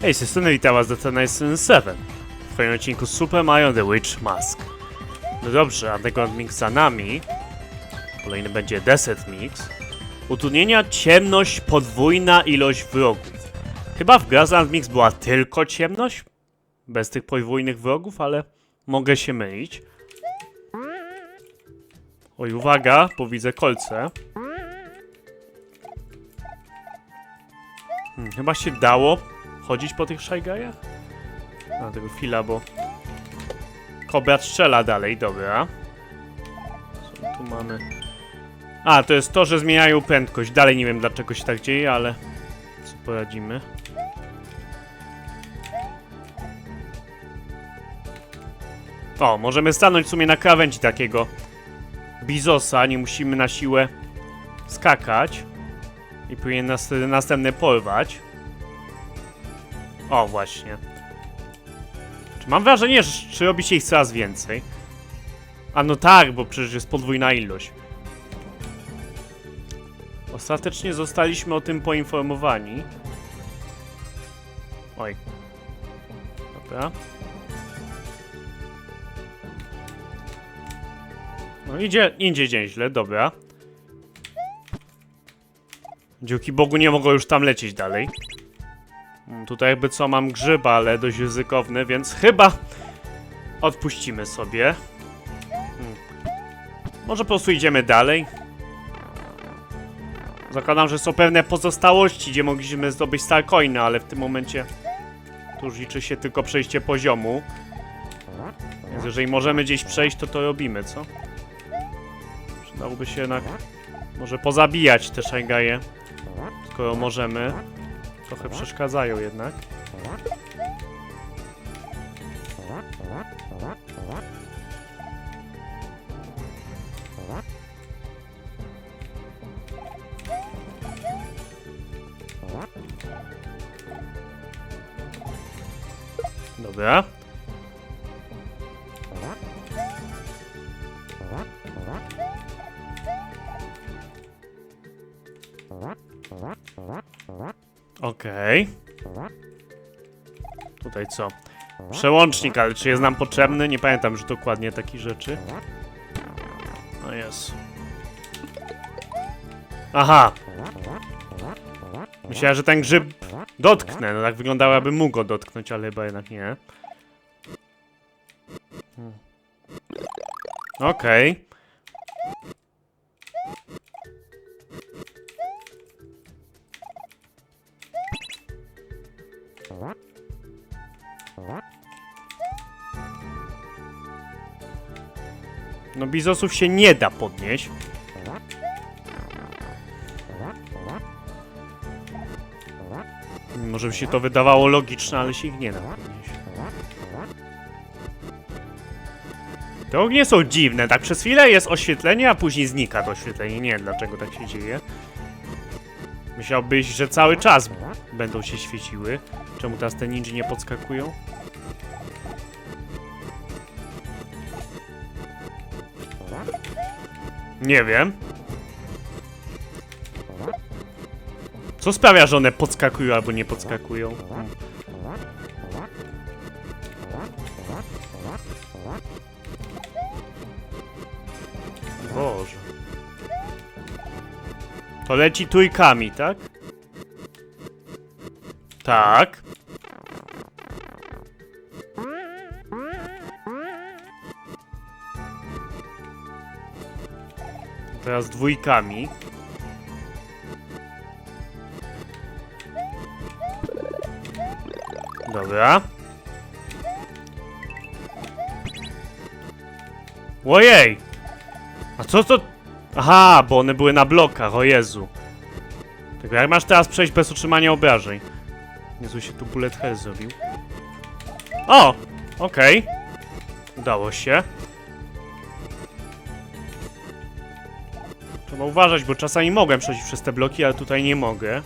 Hej, z tej strony witam was do Tennyson 7 w kolejnym odcinku Super Mario The Witch Mask. No dobrze, Underground Mix za nami. Kolejny będzie Desert Mix. Utrudnienia ciemność, podwójna ilość wrogów. Chyba w Grassland Mix była tylko ciemność? Bez tych podwójnych wrogów, ale mogę się mylić. Oj, uwaga, bo widzę kolce. Hmm, chyba się dało chodzić po tych szajgajach? Na tego chwila, bo... Kobra strzela dalej, dobra. Co tu mamy? A, to jest to, że zmieniają prędkość. Dalej nie wiem dlaczego się tak dzieje, ale... Co poradzimy? O, możemy stanąć w sumie na krawędzi takiego bizosa, nie musimy na siłę skakać. I powinien nas następny porwać. O, właśnie. Czy mam wrażenie, że czy robi się ich coraz więcej? A no tak, bo przecież jest podwójna ilość. Ostatecznie zostaliśmy o tym poinformowani. Oj. Dobra. No idzie, idzie dzień źle, dobra. Dzięki Bogu nie mogą już tam lecieć dalej. Mm, Tutaj jakby co mam grzyba, ale dość ryzykowny, więc chyba odpuścimy sobie. Hmm. Może po prostu idziemy dalej. Zakładam, że są pewne pozostałości, gdzie mogliśmy zdobyć Starcoiny, ale w tym momencie tu już liczy się tylko przejście poziomu. Więc jeżeli możemy gdzieś przejść, to to robimy, co? Przydałoby się jednak może pozabijać te szajgaje, skoro możemy. Trochę przeszkadzają jednak. Dobra. Okej. Tutaj co? Przełącznik, ale czy jest nam potrzebny? Nie pamiętam już dokładnie takich rzeczy. No jest. Aha! Myślałem, że ten grzyb dotknę. No tak wyglądało, jakby mógł go dotknąć, ale chyba jednak nie. Okej. No bizosów się nie da podnieść. Może by się to wydawało logiczne, ale się ich nie da podnieść. Te ognie są dziwne, tak przez chwilę jest oświetlenie, a później znika to oświetlenie. Nie wiem dlaczego tak się dzieje. Myślałbyś, że cały czas będą się świeciły. Czemu teraz te ninja nie podskakują? Nie wiem. Co sprawia, że one podskakują albo nie podskakują? Boże. To leci trójkami, tak? Tak. Teraz dwójkami. Dobra. Ojej! A co to? Aha, bo one były na blokach, o Jezu. Tak jak masz teraz przejść bez utrzymania obrażeń? Jezu się tu bullet hell zrobił. O! Okej. Udało się. Trzeba uważać, bo czasami mogłem przejść przez te bloki, ale tutaj nie mogę.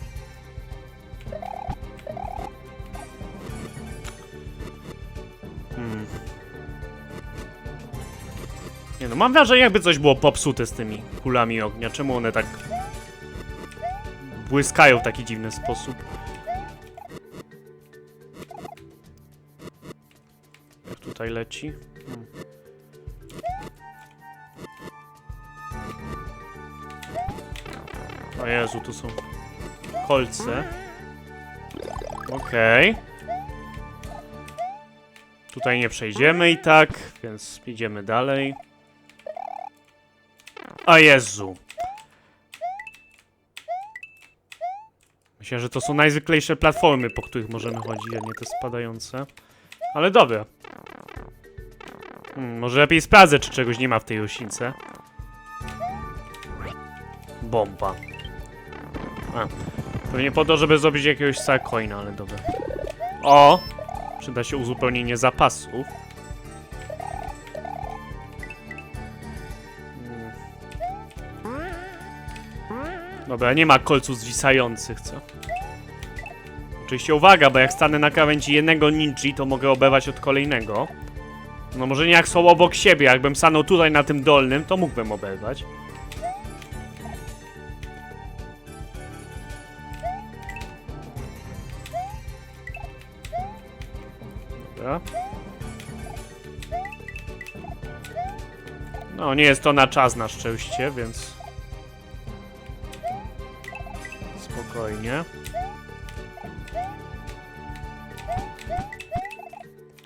Hmm. Nie no, mam wrażenie, jakby coś było popsute z tymi kulami ognia. Czemu one tak błyskają w taki dziwny sposób? Jak tutaj leci? O Jezu, tu są kolce. Okej. Tutaj nie przejdziemy i tak, więc idziemy dalej. A Jezu. Myślę, że to są najzwyklejsze platformy, po których możemy chodzić, a nie te spadające. Ale dobra. Hmm, może lepiej sprawdzę, czy czegoś nie ma w tej roślince. Bomba. A, pewnie po to, żeby zrobić jakiegoś Sarcoina, ale dobra. O! Przyda się uzupełnienie zapasów. Hmm. Dobra, nie ma kolców zwisających, co? Oczywiście uwaga, bo jak stanę na krawędzi jednego ninji, to mogę oberwać od kolejnego. No może nie jak są obok siebie, jakbym stanął tutaj na tym dolnym, to mógłbym oberwać. Dobra. No, nie jest to na czas na szczęście, więc... Spokojnie.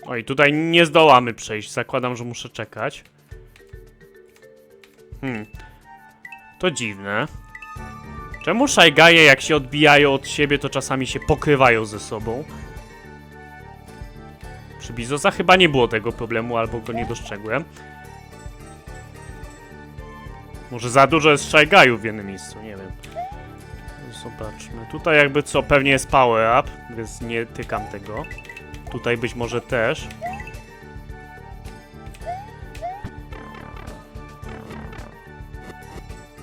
Oj, tutaj nie zdołamy przejść. Zakładam, że muszę czekać. Hmm. To dziwne. Czemu szajgaje, jak się odbijają od siebie, to czasami się pokrywają ze sobą? Przy Bizosa chyba nie było tego problemu, albo go nie dostrzegłem. Może za dużo jest szajgajów w jednym miejscu, nie wiem. Zobaczmy. Tutaj jakby co, pewnie jest power up, więc nie tykam tego. Tutaj być może też.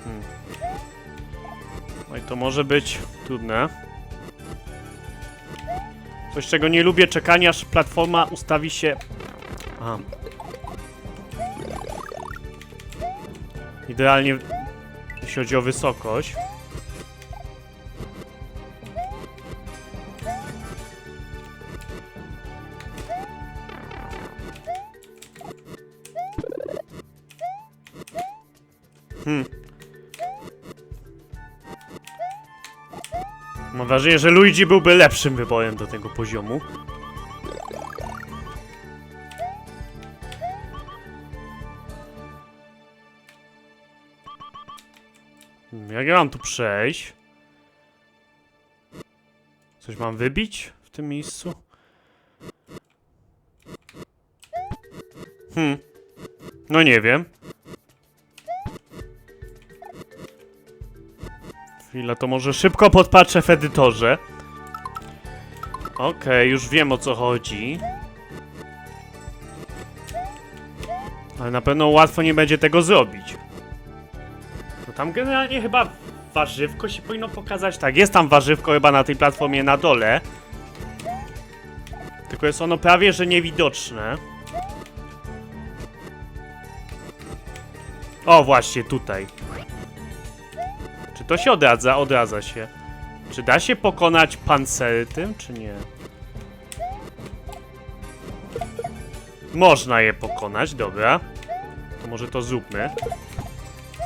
Hmm. No i to może być trudne. Coś, czego nie lubię, czekanie aż platforma ustawi się... Idealnie, jeśli chodzi o wysokość. Wrażenie, że Luigi byłby lepszym wyborem do tego poziomu. Hmm, Jak ja mam tu przejść? Coś mam wybić w tym miejscu? Hmm. No nie wiem. Chwila, to może szybko podpatrzę w edytorze. Okej, już wiem o co chodzi. Ale na pewno łatwo nie będzie tego zrobić. No tam generalnie chyba warzywko się powinno pokazać. Tak, jest tam warzywko chyba na tej platformie na dole. Tylko jest ono prawie, że niewidoczne. O, właśnie, tutaj. To się odradza? Odradza się. Czy da się pokonać pancery tym, czy nie? Można je pokonać, dobra. To może to zróbmy.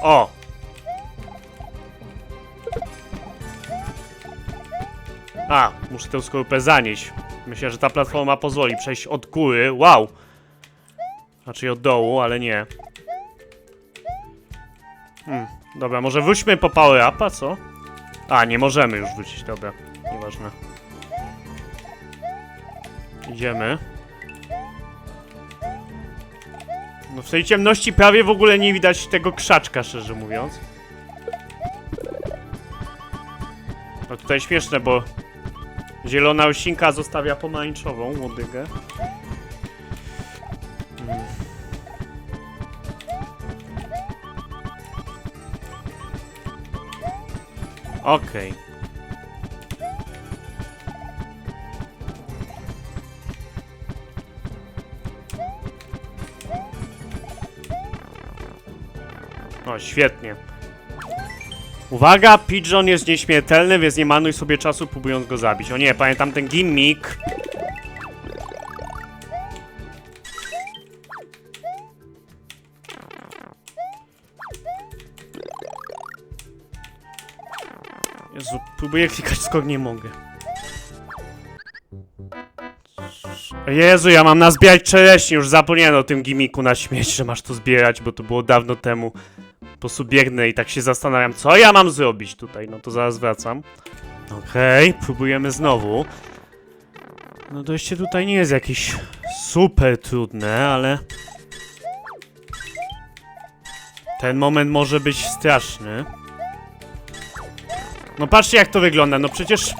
O! A, muszę tę skorupę zanieść. Myślę, że ta platforma pozwoli przejść od góry. Wow! Znaczy od dołu, ale nie. Hmm, dobra, może wróćmy po power upa, co? A, nie możemy już wrócić, dobra. Nieważne. Idziemy. No w tej ciemności prawie w ogóle nie widać tego krzaczka, szczerze mówiąc. No tutaj śmieszne, bo zielona osinka zostawia pomarańczową łodygę. Okej. O, świetnie. Uwaga, Pigeon jest nieśmiertelny, więc nie manuj sobie czasu próbując go zabić. O nie, pamiętam ten gimmick. Próbuję klikać skok, nie mogę. Jezu, ja mam nazbierać czereśnie, już zapomniałem o tym gimiku na śmieć, że masz to zbierać, bo to było dawno temu. Po prostu biegnę i tak się zastanawiam, co ja mam zrobić tutaj, no to zaraz wracam. Okej, próbujemy znowu. No dojście tutaj nie jest jakieś super trudne, ale... Ten moment może być straszny. No patrzcie jak to wygląda, no przecież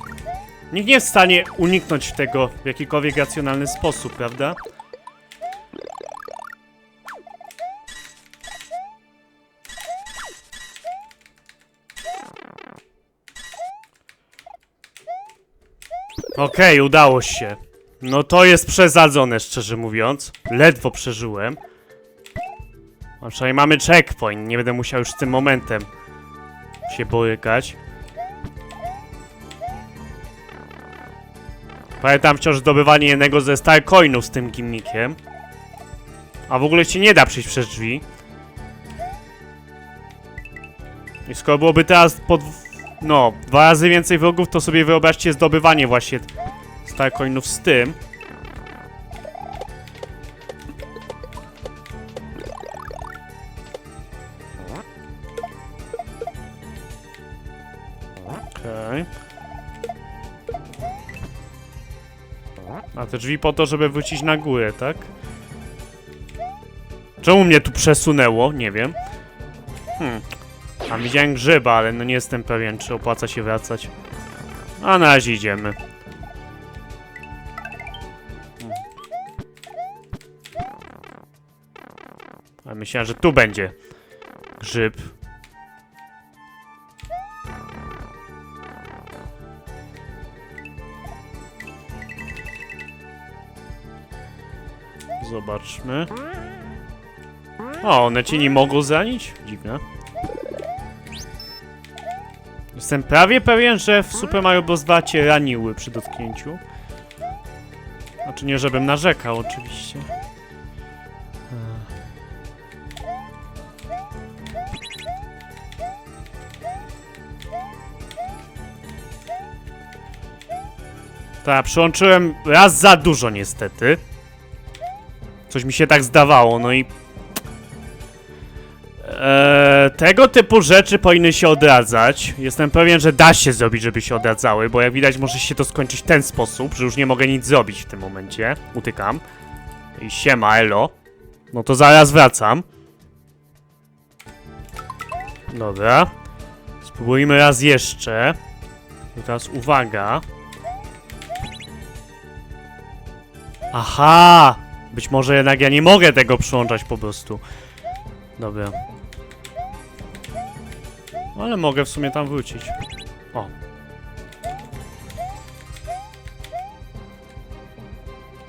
nikt nie jest w stanie uniknąć tego w jakikolwiek racjonalny sposób, prawda? Okej, udało się. No to jest przesadzone, szczerze mówiąc. Ledwo przeżyłem. A przynajmniej mamy checkpoint, nie będę musiał już z tym momentem się borykać. Pamiętam wciąż zdobywanie jednego ze star coinów z tym gimmickiem. A w ogóle się nie da przejść przez drzwi. I skoro byłoby teraz pod... No, dwa razy więcej wrogów, to sobie wyobraźcie zdobywanie właśnie star coinów z tym. A te drzwi po to, żeby wrócić na górę, tak? Czemu mnie tu przesunęło? Nie wiem. Hmm. A widziałem grzyba, ale no nie jestem pewien, czy opłaca się wracać. A na razie idziemy. Hmm. A myślałem, że tu będzie grzyb. O, one cię nie mogą zranić? Dziwne. Jestem prawie pewien, że w Super Mario Bros. 2 cię raniły przy dotknięciu. Znaczy nie, żebym narzekał, oczywiście. Tak, przyłączyłem raz za dużo niestety. Coś mi się tak zdawało, no i... Eee, tego typu rzeczy powinny się odradzać. Jestem pewien, że da się zrobić, żeby się odradzały, bo jak widać może się to skończyć w ten sposób, że już nie mogę nic zrobić w tym momencie. Utykam. I siema, elo. No to zaraz wracam. Dobra. Spróbujmy raz jeszcze. I teraz uwaga. Aha! Być może jednak ja nie mogę tego przyłączać po prostu. Dobra. Ale mogę w sumie tam wrócić. O.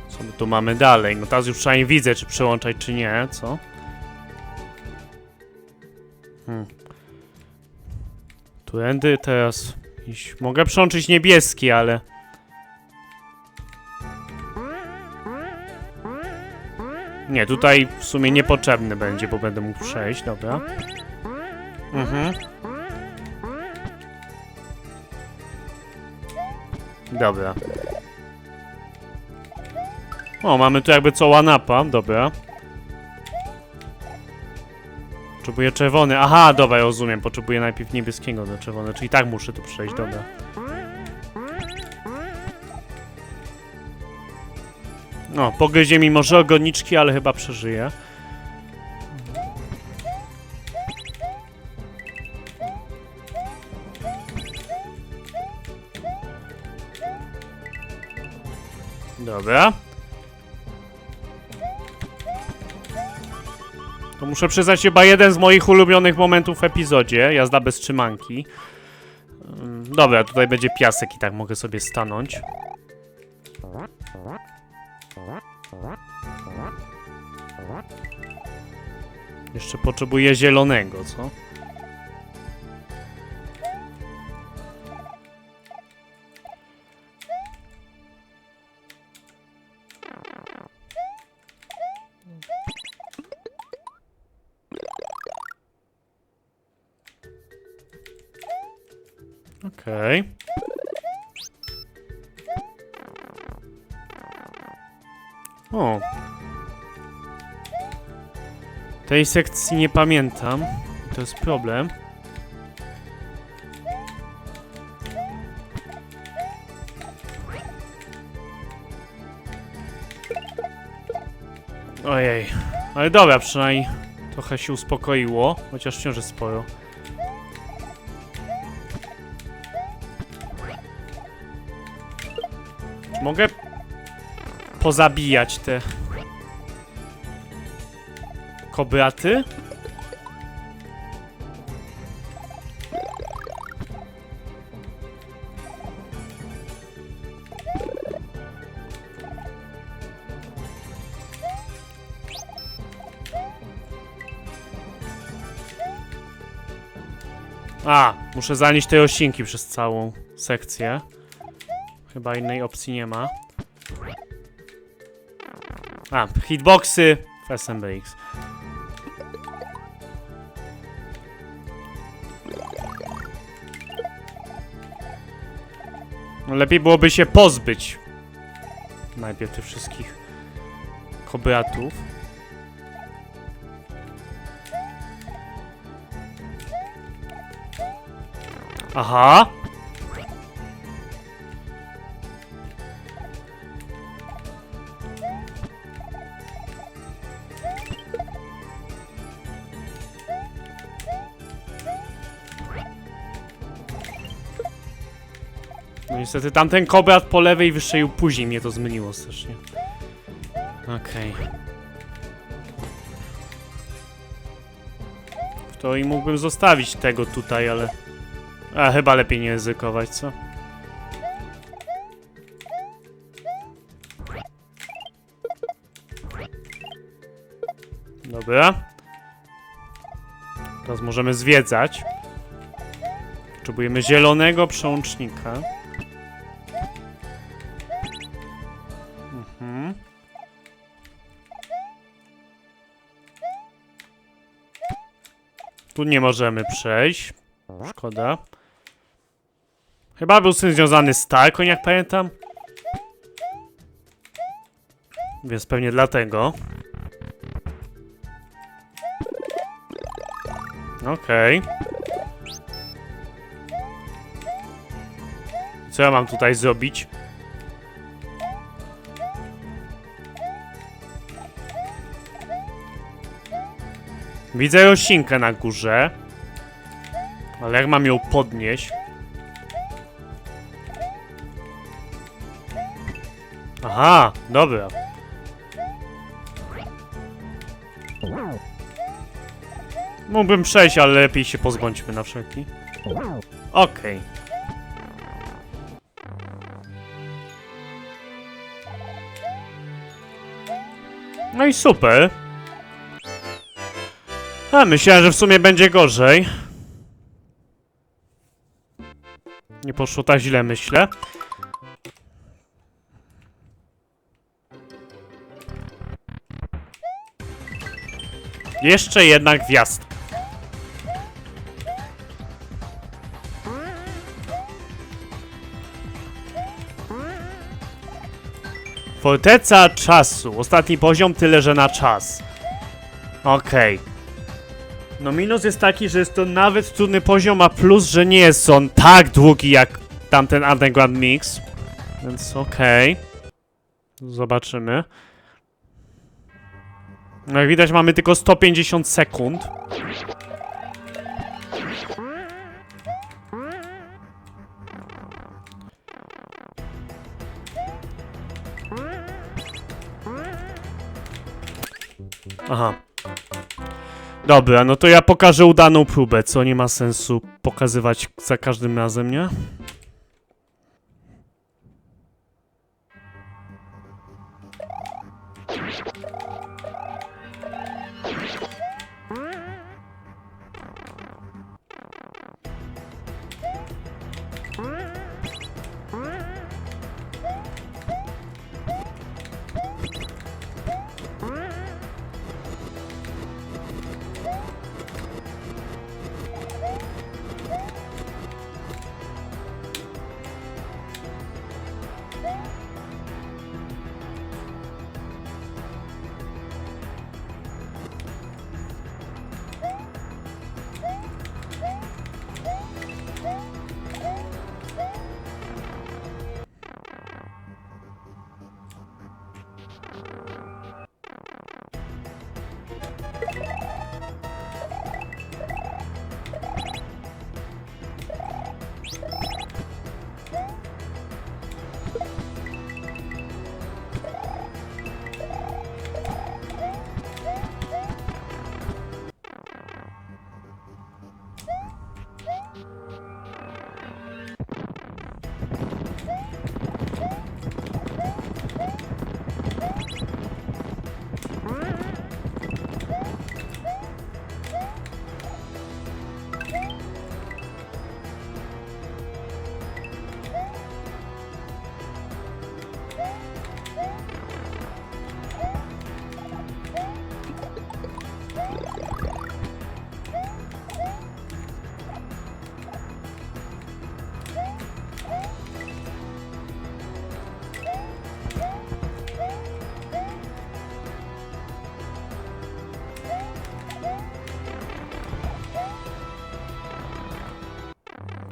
Co my tu mamy dalej? No teraz już przynajmniej widzę, czy przełączać, czy nie, co? Hmm. Tuędy teraz. Mogę przełączyć niebieski, ale... Nie, tutaj w sumie niepotrzebny będzie, bo będę mógł przejść, dobra. Mhm. Dobra. O, mamy tu jakby co łanapa, dobra. Potrzebuję czerwony. Aha, dobra, rozumiem. Potrzebuję najpierw niebieskiego do czerwone, czyli tak muszę tu przejść, dobra. No, pogryzie mi może ogoniczki, ale chyba przeżyję. Dobra. To muszę przyznać chyba jeden z moich ulubionych momentów w epizodzie. Jazda bez trzymanki. Ym, Dobra, tutaj będzie piasek i tak mogę sobie stanąć. Jeszcze potrzebuję zielonego, co? Tej sekcji nie pamiętam. To jest problem. Ojej. Ale dobra, przynajmniej trochę się uspokoiło, chociaż wciąż jest sporo. Mogę pozabijać te kobraty? A, muszę zanieść te osinki przez całą sekcję. Chyba innej opcji nie ma. A, hitboxy w SMBX. Lepiej byłoby się pozbyć najpierw tych wszystkich kobratów. Aha! Niestety tamten kobrat po lewej wystrzelił później, mnie to zmyliło strasznie. Okej. W To i mógłbym zostawić tego tutaj, ale... A chyba lepiej nie ryzykować, co? Dobra. Teraz możemy zwiedzać. Potrzebujemy zielonego przełącznika. Tu nie możemy przejść. Szkoda. Chyba był tym związany z Tarkon, jak pamiętam. Więc pewnie dlatego. Okej. Co ja mam tutaj zrobić? Widzę roślinkę na górze. Ale jak mam ją podnieść? Aha, dobra. Mógłbym przejść, ale lepiej się pozbądźmy na wszelki. Okej. No i super. A, myślałem, że w sumie będzie gorzej. Nie poszło tak źle, myślę. Jeszcze jedna gwiazda. Forteca czasu. Ostatni poziom, tyle że na czas. Okej. No minus jest taki, że jest to nawet trudny poziom, a plus, że nie jest on tak długi jak tamten Underground Mix. Więc okej. Zobaczymy. No jak widać mamy tylko 150 sekund. Aha. Dobra, no to ja pokażę udaną próbę, co nie ma sensu pokazywać za każdym razem, nie?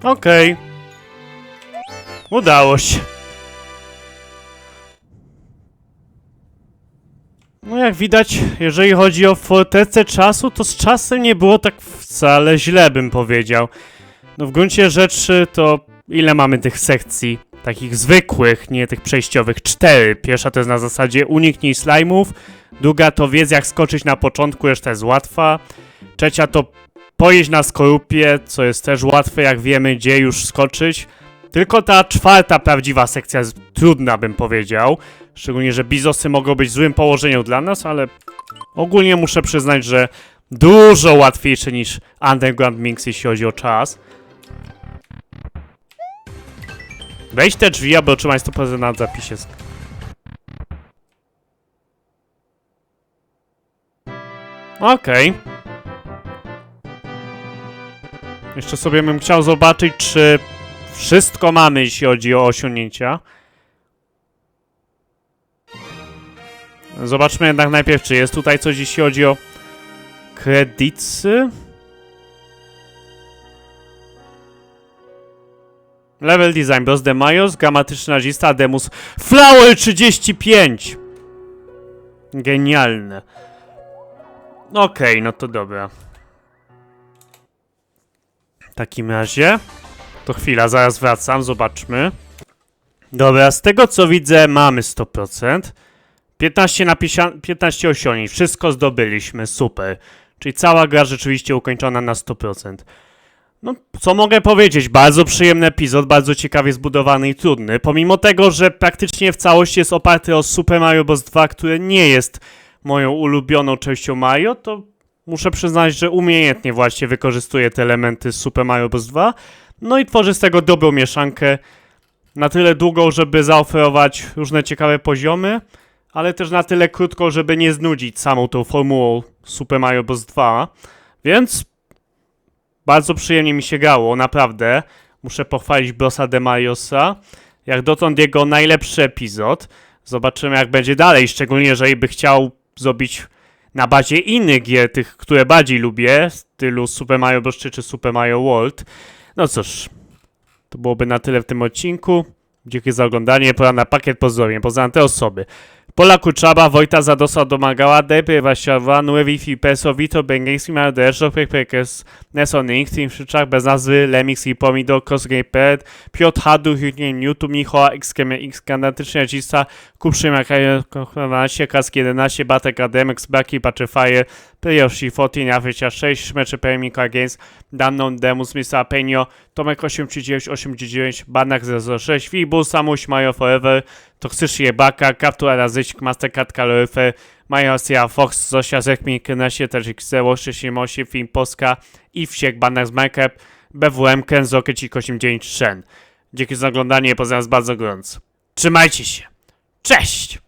Okej. Udało się. No jak widać, jeżeli chodzi o fortecę czasu, to z czasem nie było tak wcale źle, bym powiedział. No w gruncie rzeczy to ile mamy tych sekcji? Takich zwykłych, nie tych przejściowych. Cztery. Pierwsza to jest na zasadzie uniknij slajmów. Druga to wiedz jak skoczyć na początku, reszta jest łatwa. Trzecia to pojeźdź na skorupie, co jest też łatwe, jak wiemy, gdzie już skoczyć. Tylko ta czwarta prawdziwa sekcja jest trudna, bym powiedział. Szczególnie, że bizosy mogą być w złym położeniu dla nas, ale ogólnie muszę przyznać, że dużo łatwiejsze niż Underground Minx, jeśli chodzi o czas. Weź te drzwi, aby otrzymać 100% na zapisie. Okej. Jeszcze sobie bym chciał zobaczyć, czy wszystko mamy, jeśli chodzi o osiągnięcia. Zobaczmy jednak najpierw, czy jest tutaj coś, jeśli chodzi o kredycy. Level design, Bros de Majos, gamatyczny nazista, Demus Flower 35! Genialne. Okej, no to dobra. Takim razie, to chwila, zaraz wracam, zobaczmy. Dobra, z tego co widzę mamy 100%. 15 na 15 osiągnięć, wszystko zdobyliśmy, super. Czyli cała gra rzeczywiście ukończona na 100%. No, co mogę powiedzieć? Bardzo przyjemny epizod, bardzo ciekawie zbudowany i trudny. Pomimo tego, że praktycznie w całości jest oparty o Super Mario Bros. 2, które nie jest moją ulubioną częścią Mario, to muszę przyznać, że umiejętnie właśnie wykorzystuje te elementy z Super Mario Bros. 2. No i tworzy z tego dobrą mieszankę. Na tyle długą, żeby zaoferować różne ciekawe poziomy, ale też na tyle krótko, żeby nie znudzić samą tą formułą Super Mario Bros. 2. Więc bardzo przyjemnie mi się grało, naprawdę. Muszę pochwalić Brosa de Mariosa. Jak dotąd jego najlepszy epizod. Zobaczymy jak będzie dalej, szczególnie jeżeli by chciał zrobić na bazie innych gier, tych, które bardziej lubię, w stylu Super Mario Bros. czy Super Mario World. No cóż, to byłoby na tyle w tym odcinku. Dziękuję za oglądanie, pora na pakiet pozdrowień, poznałem te osoby. Pola Kuczaba, Wojta Zadosa domagała, Depy Wasiowa, Nuevi Fipeso, Vito Bengeński, Mardeszo, Pekpekes, Neson Inc., Team Szyczak, bez nazwy, Lemix i Pomidor, Cosgamepad, Piotr Hadu, Hytnie Newtu, Michała, Xkemie, X, Kanatycznia Dzista, Kupszy Makajer, 12, Kaski 11, Batek Ademex, Baki, Patrzyfaje, Playoshi, Fotin, Afrycia 6, Szmeczy Permika Games, Danon, Demus, Mr. Penio, Tomek 839, 839, Banak 06, Fibu, Samuś, Mario Forever, Toksyczny Jebaka, Kaptura Razyśk, Mastercard Kaloryfer, Maja Sia Fox, Zosia Zekmi, Kynesie, Terzik Zero, 678, Film Polska i Wsiek, Banak z Minecraft, BWM, Kenzo, Kycik 89 Shen. Dzięki za oglądanie, pozdrawiam bardzo gorąco. Trzymajcie się. Cześć!